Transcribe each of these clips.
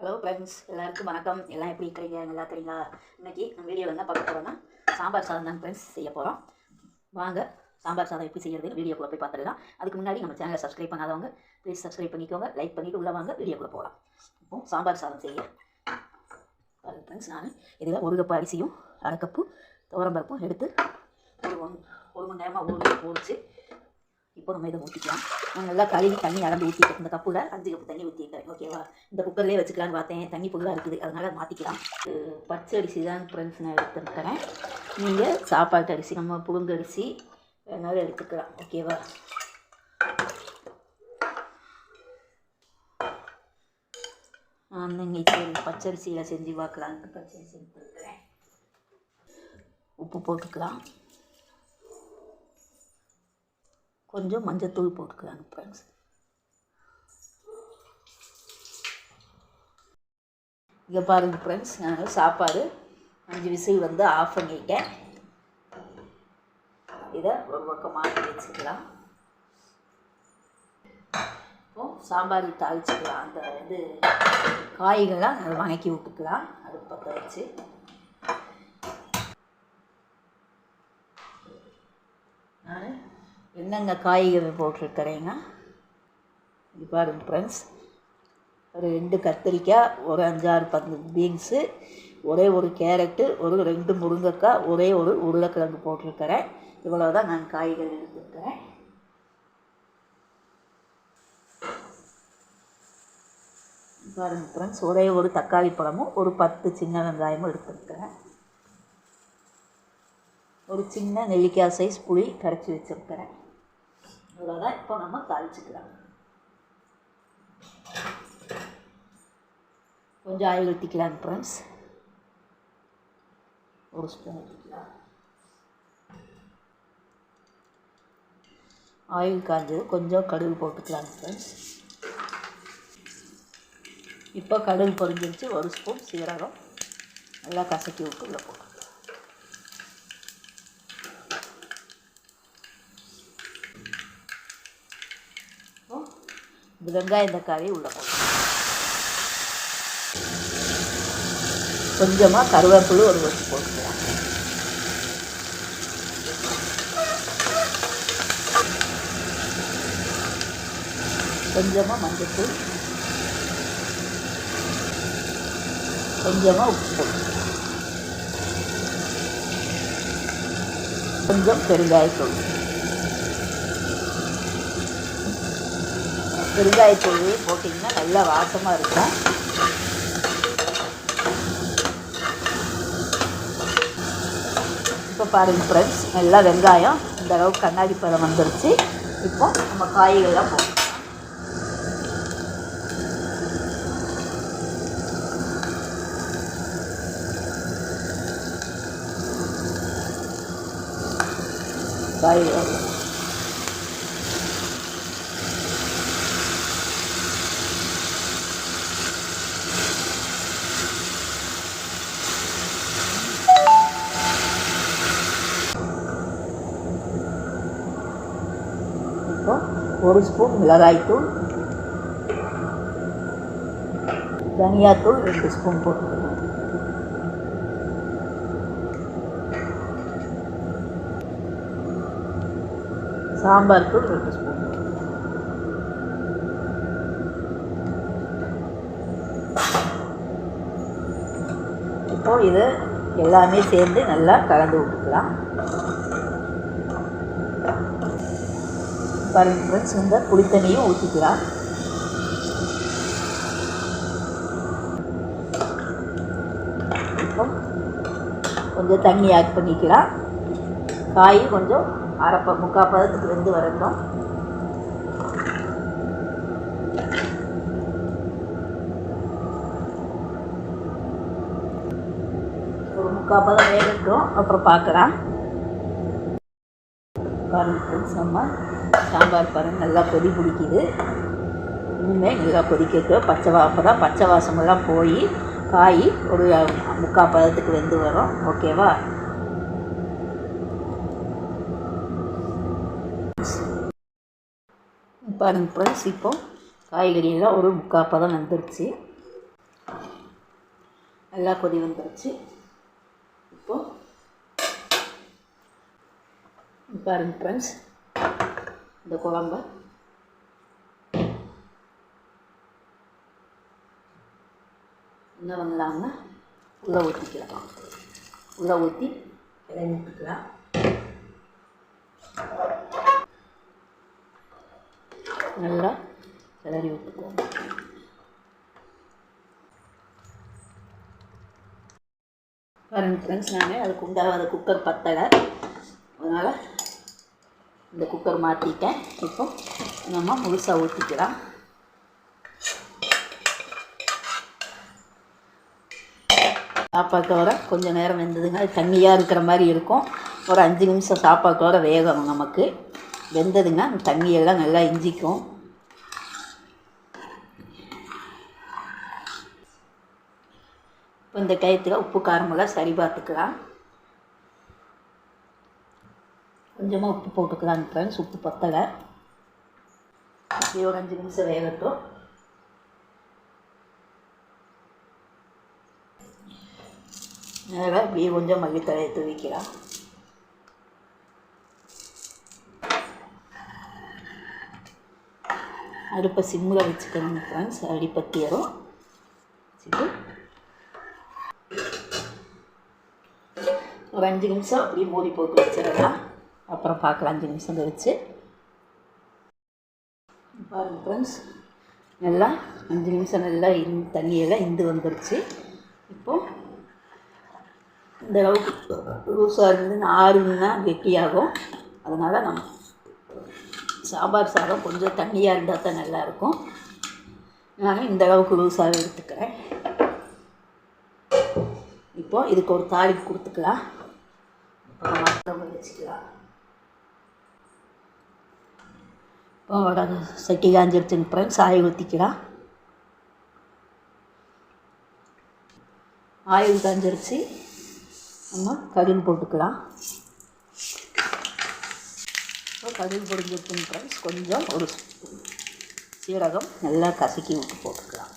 Hello friends எல்லாருக்கும் வணக்கம். எல்லாம் எப்படி இருக்கிறீங்க? நல்லா இருக்கிறீங்களா? இன்னைக்கு நம்ம வீடியோவில் என்ன பார்க்க போகிறோம்னா சாம்பார் சாதம் தான் ஃப்ரெண்ட்ஸ் செய்ய போகிறோம் வாங்க சாம்பார் சாதம் எப்படி செய்யறதுன்னு வீடியோக்குள்ளே போய் பார்த்துடலாம். அதுக்கு முன்னாடி நம்ம சேனலை சப்ஸ்கிரைப் பண்ணாதவங்க ப்ளீஸ் சப்ஸ்கிரைப் பண்ணிக்கோங்க. லைக் பண்ணிவிட்டு உள்ளே வாங்க வீடியோக்குள்ளே போகலாம் இப்போ சாம்பார் சாதம் செய்ய ஃப்ரெண்ட்ஸ் நான் இதில் ஒரு கப்பு அரிசியும் அரை கப்பு துவரம்பருப்பும் எடுத்து ஒரு ஒரு மணி நேரமாக ஊற போச்சு இப்போ நம்ம இதை ஊற்றிக்கலாம் நான் நல்லா கழுவி தண்ணி அளந்து ஊற்றிட்டேன் இந்த கப்பில் அஞ்சு கப்பு தண்ணி ஊற்றிட்டேன் ஓகேவா இந்த குக்கர்லேயே வச்சுக்கலான்னு பார்த்தேன். தண்ணி ஃபுல்லாக இருக்குது அதனால் மாற்றிக்கலாம் பச்சை அரிசி தான் ஃப்ரெண்ட்ஸ் நான் எடுத்துருக்கிறேன். நீங்கள் சாப்பாட்டு அரிசி நம்ம புழுங்கு அரிசி வேணாலும் எடுத்துக்கலாம் ஓகேவா நான் இன்னைக்கு பச்சரிசியில் செஞ்சு பார்க்கலான்ட்டு பச்சரிசி எடுத்துருக்கிறேன். உப்பு போட்டுக்கலாம். கொஞ்சம் மஞ்சத்தூள் போட்டுக்கலாங்க ஃப்ரெண்ட்ஸ் இங்கே பாருங்க ஃப்ரெண்ட்ஸ் நாங்கள் சாப்பாடு அஞ்சு விசில் வந்து ஆஃப் பண்ணிட்டேன். இதை ஒரு பக்கம் மாற்றி வச்சுக்கலாம். இப்போ சாம்பார் தாளிச்சுக்கலாம். அந்த இது காய்களாக அதை வணக்கி விட்டுக்கலாம். அது பற்ற வச்சு நான் என்னென்ன காய்கறி போட்டிருக்கிறேன்னா இது பாருங்க ஃப்ரெண்ட்ஸ் ஒரு ரெண்டு கத்திரிக்காய் ஒரு அஞ்சாறு பத்து பீன்ஸு ஒரே ஒரு கேரட்டு ஒரு ரெண்டு முருங்கைக்காய் ஒரே ஒரு உருளைக்கிழங்கு போட்டிருக்கிறேன். இவ்வளோ தான் நான் காய்கறி எடுத்துருக்கிறேன் பாருங்க ஃப்ரெண்ட்ஸ் ஒரே ஒரு தக்காளி பழமும் ஒரு பத்து சின்ன வெங்காயமும் எடுத்துருக்கிறேன் ஒரு சின்ன நெல்லிக்காய் சைஸ் புளி கரைச்சி வச்சுருக்கிறேன். இவ்வளோதான் இப்போ நம்ம தாளிச்சுக்கலாம் கொஞ்சம் ஆயில் ஊற்றிக்கலாம் ஃப்ரெண்ட்ஸ் ஒரு ஸ்பூன் ஊற்றிக்கலாம் ஆயில் காஞ்சது கொஞ்சம் கடுகு போட்டுக்கலாம் ஃப்ரெண்ட்ஸ் இப்போ கடுகு பொறிஞ்சிருச்சு ஒரு ஸ்பூன் சீரகம் நல்லா கசக்கி விட்டு உள்ள போட்டு இந்த வெங்காயம் தக்காளி உள்ளே போடணும் கொஞ்சமாக கருவேப்பிலும் ஒரு வச்சு போட்டுக்கலாம். கொஞ்சமாக மஞ்சத்தூள். கொஞ்சமாக உப்பு போட்டுக்கலாம் கொஞ்சம் பெருங்காயத்தூள். பெருங்காயத்தூள் போட்டிங்கன்னா நல்லா வாசமாக இருக்கும். இப்போ பாருங்கள் ஃப்ரெண்ட்ஸ் நல்லா வெங்காயம் இந்த அளவுக்கு கண்ணாடி பழம் வந்துருச்சு. இப்போ நம்ம காய்கள்லாம் போடணும் காய்கள் இப்போ ஒரு ஸ்பூன் மிளகாய்த்தூள் தனியாத்தூள் ரெண்டு ஸ்பூன் போட்டுக்கணும். சாம்பார் தூள் ரெண்டு ஸ்பூன் இப்போ இது எல்லாமே சேர்ந்து நல்லா கலந்து விட்டுக்கலாம். பாருங்கள் ஃப்ரெண்ட்ஸ் இந்த புளித்தண்ணியும் ஊற்றிக்கலாம் இப்போ கொஞ்சம் தண்ணி ஆட் பண்ணிக்கலாம் காய் கொஞ்சம் அரைப்ப முக்கால் பதத்துக்கு வெந்து வரட்டும். ஒரு முக்கால் பதம் வேகட்டும் அப்புறம் பார்க்கலாம். பாருங்கள் ஃப்ரெண்ட்ஸ் நம்ம சாம்பார் பாருங்க நல்லா கொதி பிடிக்குது. இனிமேல் நல்லா கொதிக்க பச்சை வா தான் பச்சை வாசமெல்லாம் போய் காய் ஒரு முக்கால் பதத்துக்கு வெந்து வரும். ஓகேவா பாருங்க ஃப்ரெண்ட்ஸ் இப்போ காய்கறியெல்லாம் ஒரு முக்கால் பதம் வந்துருச்சு. நல்லா கொதி வந்துருச்சு. இப்போ பாருங்க ஃப்ரெண்ட்ஸ் இந்த குழம்ப. என்ன பண்ணலாம்னா உள்ளே ஊற்றிக்கலாம் உள்ளே ஊற்றி கிளறி நல்லா கிளறி விட்டுக்குவோம். பாருங்க ஃப்ரெண்ட்ஸ் நான் அதுக்கு உண்டாகாத குக்கர் பத்தலை. அதனால் இந்த குக்கர் மாற்றிட்டேன் இப்போ நம்ம முழுசாக ஊற்றிக்கலாம் சாப்பாட்டோட கொஞ்சம் நேரம் வெந்ததுங்க. அது தண்ணியாக இருக்கிற மாதிரி இருக்கும். ஒரு அஞ்சு நிமிஷம் சாப்பாட்டோட வேகணும் நமக்கு. வெந்ததுங்க. அந்த தண்ணியெல்லாம் நல்லா இஞ்சிக்கும். இப்போ இந்த டயத்தில் உப்பு காரமெல்லாம் சரி பார்த்துக்கலாம். கொஞ்சமாக உப்பு போட்டுக்கலாம் ஃப்ரெண்ட்ஸ் உப்பு பத்தலை. இப்படி ஒரு அஞ்சு நிமிஷம் வேகட்டும். அதனால் இப்படியே கொஞ்சம் மல்லித்தலையை தூவிக்கலாம். அடுப்பை சிம்மில் வச்சுக்கணும் ஃப்ரெண்ட்ஸ் அடிப்பத்தியரும் வச்சுட்டு. ஒரு அஞ்சு நிமிஷம் அப்படியே மூடி போட்டு வச்சிடலாம். அப்புறம் பார்க்கலாம் அஞ்சு நிமிஷம் கழிச்சு. பாருங்கள் ஃப்ரெண்ட்ஸ் நல்லா அஞ்சு நிமிஷம் நல்லா இந் தண்ணியெல்லாம் இந்து வந்துருச்சு. இப்போது இந்த அளவுக்கு லூஸாக இருந்து ஆறுன்னா கெட்டியாகும். அதனால் நம்ம சாம்பார் சாதம் கொஞ்சம் தண்ணியாக இருந்தால் தான் நல்லாயிருக்கும். நான் இந்த அளவுக்கு லூஸாக எடுத்துக்கிறேன். இப்போ இதுக்கு ஒரு தாளிப்பு கொடுத்துக்கலாம். அப்புறம் வச்சுக்கலாம் இப்போ சட்டி காஞ்சிருச்சுங்க ஃப்ரெண்ட்ஸ் ஆயில் ஊற்றிக்கலாம் ஆயில் காஞ்சிருச்சு நம்ம கடுகு போட்டுக்கலாம் இப்போ கடுகு பொடிஞ்சிருக்குன்னு ஃப்ரெண்ட்ஸ் கொஞ்சம் ஒரு சீரகம் நல்லா கசக்கி விட்டு போட்டுக்கலாம்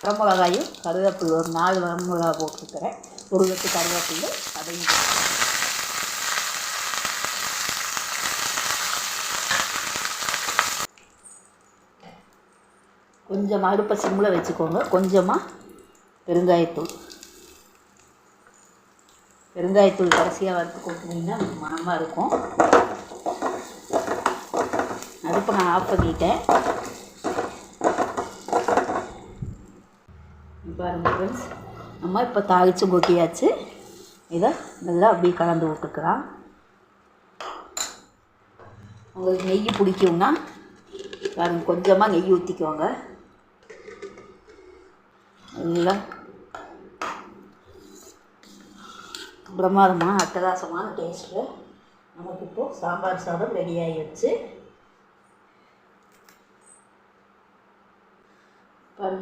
வரமிளகாயும் கருவேப்பிலை ஒரு நாலு வரமிளகா போட்டுருக்கிறேன் ஒரு வெட்டு கருவேப்பிலை அதையும் கொஞ்சமாக அடுப்பை சிம்மில் வச்சுக்கோங்க. கொஞ்சமாக பெருங்காயத்தூள். பெருங்காயத்தூள் கடைசியாக வறுத்து கொட்டினீங்கன்னா மனமாக இருக்கும். அடுப்பை நான் ஆஃப் பண்ணிட்டேன். பாருங்க ஃப்ரெண்ட்ஸ் நம்ம இப்போ தாளித்து கொட்டியாச்சு. இதை நல்லா அப்படியே கலந்து விட்டுக்கலாம். உங்களுக்கு நெய் பிடிக்கும்னா பாருங்கள் கொஞ்சமாக நெய் ஊற்றிக்கோங்க நல்லா பிரமாதமான அட்டகாசமான டேஸ்ட்டில் நமக்கு இப்போது சாம்பார் சாதம் ரெடி ஆகிடுச்சு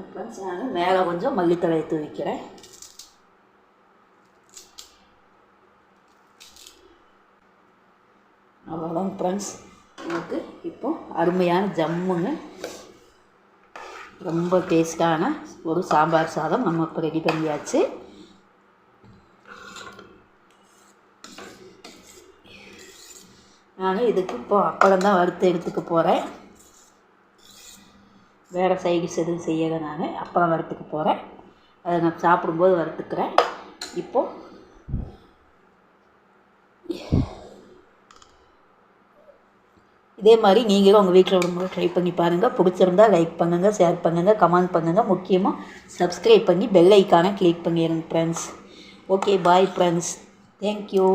ஃப்ரெண்ட்ஸ் நான் மேலே கொஞ்சம் மல்லித்தழையை தூவிக்கிறேன் அவ்வளோதான் ஃப்ரெண்ட்ஸ் நமக்கு இப்போ அருமையான ஜம்முன்னு ரொம்ப டேஸ்டான ஒரு சாம்பார் சாதம் நம்ம இப்போ ரெடி பண்ணியாச்சு. நான் இதுக்கு இப்போ அப்பளம் தான் வறுத்து எடுத்துக்க போகிறேன் வேறு சைடிஷ் எதுவும் செய்யலை நான். அப்பளம் வறுத்துக்க போகிறேன் அதை நான் சாப்பிடும்போது வறுத்துக்கிறேன். இப்போது இதே மாதிரி நீங்களும் உங்கள் வீட்டில் ஒரு ட்ரை பண்ணி பாருங்கள் பிடிச்சிருந்தா லைக் பண்ணுங்கள் ஷேர் பண்ணுங்கள் கமெண்ட் பண்ணுங்கள் முக்கியமாக சப்ஸ்கிரைப் பண்ணி பெல் ஐக்கானை கிளிக் பண்ணிடுங்க friends okay bye friends thank you